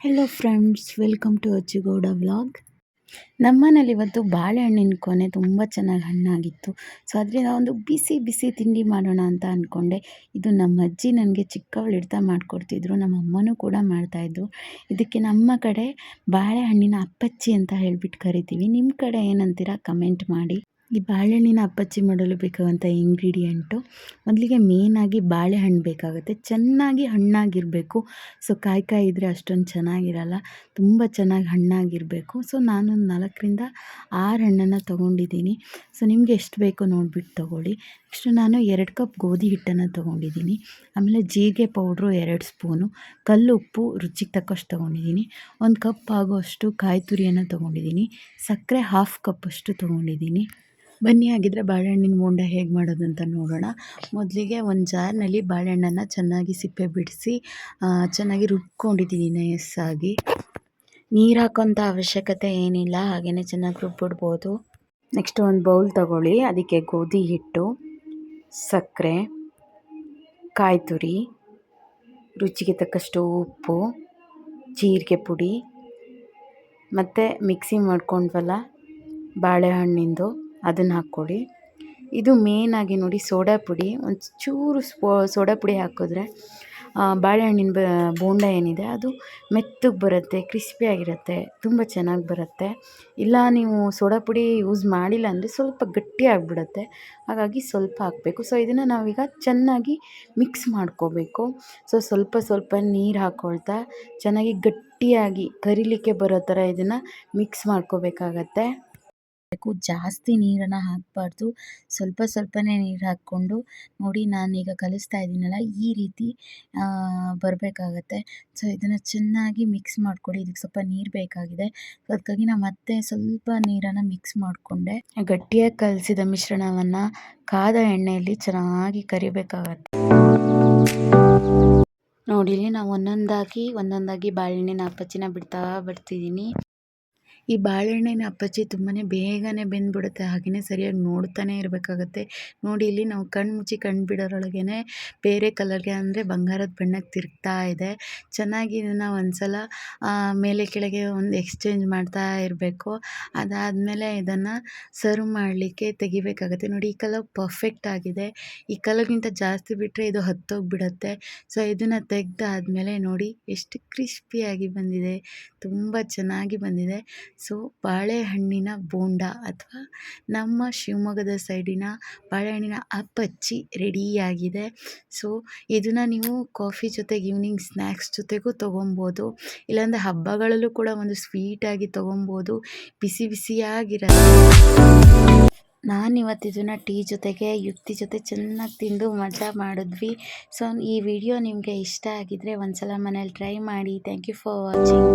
Hello friends welcome to Ajjigowda vlog ನಮ್ಮನೇಲಿ ಇವತ್ತು ಬಾಳೆಹಣ್ಣಿನ ಕೊನೆ ತುಂಬ ಚೆನ್ನಾಗಿ ಹಣ್ಣಾಗಿತ್ತು. ಸೊ ಅದರಿಂದ ಒಂದು ಬಿಸಿ ಬಿಸಿ ತಿಂಡಿ ಮಾಡೋಣ ಅಂತ ಅಂದ್ಕೊಂಡೆ ಇದು ನಮ್ಮ ಅಜ್ಜಿ ನನಗೆ ಚಿಕ್ಕವಳಿಡ್ತಾ ಮಾಡಿಕೊಡ್ತಿದ್ರು. ನಮ್ಮ ಅಮ್ಮನೂ ಕೂಡ ಮಾಡ್ತಾಯಿದ್ರು. ಇದಕ್ಕೆ ನಮ್ಮ ಕಡೆ ಬಾಳೆಹಣ್ಣಿನ ಅಪ್ಪಚ್ಚಿ ಅಂತ ಹೇಳ್ಬಿಟ್ಟು ಕರಿತೀವಿ. ನಿಮ್ಮ ಕಡೆ ಏನಂತೀರ? ಕಮೆಂಟ್ ಮಾಡಿ. ಈ ಬಾಳೆಹಣ್ಣಿನ ಅಪ್ಪಚ್ಚಿ ಮಾಡಲು ಬೇಕಾಗುವಂಥ ಇಂಗ್ರೀಡಿಯೆಂಟು ಮೊದಲಿಗೆ ಮೇನಾಗಿ ಬಾಳೆಹಣ್ಣು ಬೇಕಾಗುತ್ತೆ. ಚೆನ್ನಾಗಿ ಹಣ್ಣಾಗಿರಬೇಕು. ಸೊ ಕಾಯಿ ಕಾಯಿ ಇದ್ದರೆ ಅಷ್ಟೊಂದು ಚೆನ್ನಾಗಿರಲ್ಲ. ತುಂಬ ಚೆನ್ನಾಗಿ ಹಣ್ಣಾಗಿರಬೇಕು. ಸೊ ನಾನೊಂದು ನಾಲ್ಕರಿಂದ ಆರು ಹಣ್ಣನ್ನು ತೊಗೊಂಡಿದ್ದೀನಿ. ಸೊ ನಿಮಗೆ ಎಷ್ಟು ಬೇಕೋ ನೋಡಿಬಿಟ್ಟು ತೊಗೊಳ್ಳಿ. ನೆಕ್ಸ್ಟು ನಾನು ಎರಡು ಕಪ್ ಗೋಧಿ ಹಿಟ್ಟನ್ನು ತೊಗೊಂಡಿದ್ದೀನಿ. ಆಮೇಲೆ ಜೀರಿಗೆ ಪೌಡ್ರು ಎರಡು ಸ್ಪೂನು. ಕಲ್ಲುಪ್ಪು ರುಚಿಗೆ ತಕ್ಕಷ್ಟು ತೊಗೊಂಡಿದ್ದೀನಿ. ಒಂದು ಕಪ್ ಆಗುವಷ್ಟು ಕಾಯಿ ತುರಿಯನ್ನು ತೊಗೊಂಡಿದ್ದೀನಿ. ಸಕ್ಕರೆ ಹಾಫ್ ಕಪ್ಪಷ್ಟು ತೊಗೊಂಡಿದ್ದೀನಿ. ಬನ್ನಿ ಹಾಗಿದ್ರೆ ಬಾಳೆಹಣ್ಣಿನ ಬೋಂಡ ಹೇಗೆ ಮಾಡೋದು ಅಂತ ನೋಡೋಣ. ಮೊದಲಿಗೆ ಒಂದು ಜಾರ್ನಲ್ಲಿ ಬಾಳೆಹಣ್ಣನ್ನು ಚೆನ್ನಾಗಿ ಸಿಪ್ಪೆ ಬಿಡಿಸಿ ಚೆನ್ನಾಗಿ ರುಬ್ಕೊಂಡಿದ್ದೀನಿ ನೈಸಾಗಿ ನೀರು ಹಾಕೋಂಥ ಅವಶ್ಯಕತೆ ಏನಿಲ್ಲ ಹಾಗೆಯೇ ಚೆನ್ನಾಗಿ ರುಬ್ಬಿಡ್ಬೋದು. ನೆಕ್ಸ್ಟ್ ಒಂದು ಬೌಲ್ ತಗೊಳ್ಳಿ, ಅದಕ್ಕೆ ಗೋಧಿ ಹಿಟ್ಟು ಸಕ್ಕರೆ ಕಾಯಿ ತುರಿ ರುಚಿಗೆ ತಕ್ಕಷ್ಟು ಉಪ್ಪು, ಜೀರಿಗೆ ಪುಡಿ, ಮತ್ತು ಮಿಕ್ಸಿ ಮಾಡ್ಕೊಂಡ್ವಲ್ಲ, ಬಾಳೆಹಣ್ಣಿಂದು. ಅದನ್ನು ಹಾಕ್ಕೊಳ್ಳಿ. ಇದು ಮೇನಾಗಿ ನೋಡಿ ಸೋಡಾ ಪುಡಿ ಒಂದು ಚೂರು ಸೋಡಾ ಪುಡಿ ಹಾಕಿದ್ರೆ ಬಾಳೆಹಣ್ಣಿನ ಬ, ಬೋಂಡ ಏನಿದೆ ಅದು ಮೆತ್ತಗೆ ಬರುತ್ತೆ ಕ್ರಿಸ್ಪಿಯಾಗಿರುತ್ತೆ ತುಂಬ ಚೆನ್ನಾಗಿ ಬರುತ್ತೆ. ಇಲ್ಲ ನೀವು ಸೋಡಾ ಪುಡಿ ಯೂಸ್ ಮಾಡಿಲ್ಲ ಅಂದರೆ ಸ್ವಲ್ಪ ಗಟ್ಟಿ ಆಗಿಬಿಡುತ್ತೆ. ಹಾಗಾಗಿ ಸ್ವಲ್ಪ ಹಾಕಬೇಕು. ಸೊ ಇದನ್ನು ನಾವೀಗ ಚೆನ್ನಾಗಿ ಮಿಕ್ಸ್ ಮಾಡ್ಕೋಬೇಕು. ಸೊ ಸ್ವಲ್ಪ ಸ್ವಲ್ಪ ನೀರು ಹಾಕ್ಕೊಳ್ತಾ ಚೆನ್ನಾಗಿ ಗಟ್ಟಿಯಾಗಿ ಕರಿಲಿಕ್ಕೆ ಬರೋ ಥರ ಇದನ್ನು ಮಿಕ್ಸ್ ಮಾಡ್ಕೋಬೇಕಾಗತ್ತೆ. ಬೇಕು ಜಾಸ್ತಿ ನೀರನ್ನು ಹಾಕಬಾರ್ದು. ಸ್ವಲ್ಪ ಸ್ವಲ್ಪನೇ ನೀರು ಹಾಕ್ಕೊಂಡು ನೋಡಿ ನಾನೀಗ ಕಲಿಸ್ತಾ ಇದ್ದೀನಲ್ಲ, ಈ ರೀತಿ ಬರಬೇಕಾಗತ್ತೆ. ಸೊ ಇದನ್ನು ಚೆನ್ನಾಗಿ ಮಿಕ್ಸ್ ಮಾಡಿಕೊಡಿ ಇದಕ್ಕೆ ಸ್ವಲ್ಪ ನೀರು ಬೇಕಾಗಿದೆ. ಅದಕ್ಕಾಗಿ ನಾನು ಮತ್ತೆ ಸ್ವಲ್ಪ ನೀರನ್ನು ಮಿಕ್ಸ್ ಮಾಡಿಕೊಂಡೆ. ಗಟ್ಟಿಯಾಗಿ ಕಲಸಿದ ಮಿಶ್ರಣವನ್ನು ಕಾದ ಎಣ್ಣೆಯಲ್ಲಿ ಚೆನ್ನಾಗಿ ಕರಿಬೇಕಾಗತ್ತೆ. ನೋಡಿ, ಇಲ್ಲಿ ನಾವು ಒಂದೊಂದಾಗಿ ಒಂದೊಂದಾಗಿ ಬಾಳೆಹಣ್ಣಿನ ಅಪ್ಪಚ್ಚಿನ ಬಿಡ್ತಾ ಬರ್ತಿದ್ದೀನಿ ಈ ಬಾಳೆಹಣ್ಣಿನ ಅಪ್ಪಚ್ಚಿ ತುಂಬಾ ಬೇಗನೆ ಬೆಂದ್ಬಿಡುತ್ತೆ. ಹಾಗೆಯೇ ಸರಿಯಾಗಿ ನೋಡ್ತಾನೆ ಇರಬೇಕಾಗತ್ತೆ. ನೋಡಿ, ಇಲ್ಲಿ ನಾವು ಕಣ್ಣು ಮುಚ್ಚಿ ಕಣ್ಣು ಬಿಡೋರೊಳಗೇ ಬೇರೆ ಕಲರ್ಗೆ ಅಂದರೆ ಬಂಗಾರದ ಬಣ್ಣಕ್ಕೆ ತಿರುಗ್ತಾ ಇದೆ. ಚೆನ್ನಾಗಿ ಇದನ್ನು ಒಂದು ಸಲ ಮೇಲೆ ಕೆಳಗೆ ಒಂದು ಎಕ್ಸ್ಚೇಂಜ್ ಮಾಡ್ತಾ ಇರಬೇಕು. ಅದಾದಮೇಲೆ ಇದನ್ನು ಸರ್ವ್ ಮಾಡಲಿಕ್ಕೆ ತೆಗಿಬೇಕಾಗತ್ತೆ. ನೋಡಿ, ಈ ಕಲರ್ ಪರ್ಫೆಕ್ಟ್ ಆಗಿದೆ. ಈ ಕಲರ್ಗಿಂತ ಜಾಸ್ತಿ ಬಿಟ್ಟರೆ ಇದು ಹತ್ತೋಗಿಬಿಡತ್ತೆ. ಸೊ ಇದನ್ನು ತೆಗೆದಾದ್ಮೇಲೆ ನೋಡಿ, ಎಷ್ಟು ಕ್ರಿಸ್ಪಿಯಾಗಿ ಬಂದಿದೆ. ತುಂಬ ಚೆನ್ನಾಗಿ ಬಂದಿದೆ. ಸೊ ಬಾಳೆಹಣ್ಣಿನ ಬೋಂಡ ಅಥವಾ ನಮ್ಮ ಶಿವಮೊಗ್ಗದ ಸೈಡಿನ ಬಾಳೆಹಣ್ಣಿನ ಅಪ್ಪಚ್ಚಿ ರೆಡಿಯಾಗಿದೆ. ಸೊ ಇದನ್ನು ನೀವು ಕಾಫಿ ಜೊತೆಗೆ ಈವ್ನಿಂಗ್ ಸ್ನ್ಯಾಕ್ಸ್ ಜೊತೆಗೂ ತೊಗೊಬೋದು. ಇಲ್ಲಾಂದರೆ ಹಬ್ಬಗಳಲ್ಲೂ ಕೂಡ ಒಂದು ಸ್ವೀಟಾಗಿ ತೊಗೊಬೋದು. ಬಿಸಿ ಬಿಸಿಯಾಗಿರಲ್ಲ. ನಾನು ಇದನ್ನು ಟೀ ಜೊತೆಗೆ ಯುಕ್ತಿ ಜೊತೆ ಚೆನ್ನಾಗಿ ತಿಂದು ಮಜಾ ಮಾಡಿದ್ವಿ. ಸೊ ಈ ವಿಡಿಯೋ ನಿಮಗೆ ಇಷ್ಟ ಆಗಿದ್ದರೆ ಒಂದು ಸಲ ಮನೇಲಿ ಟ್ರೈ ಮಾಡಿ. Thank you for watching.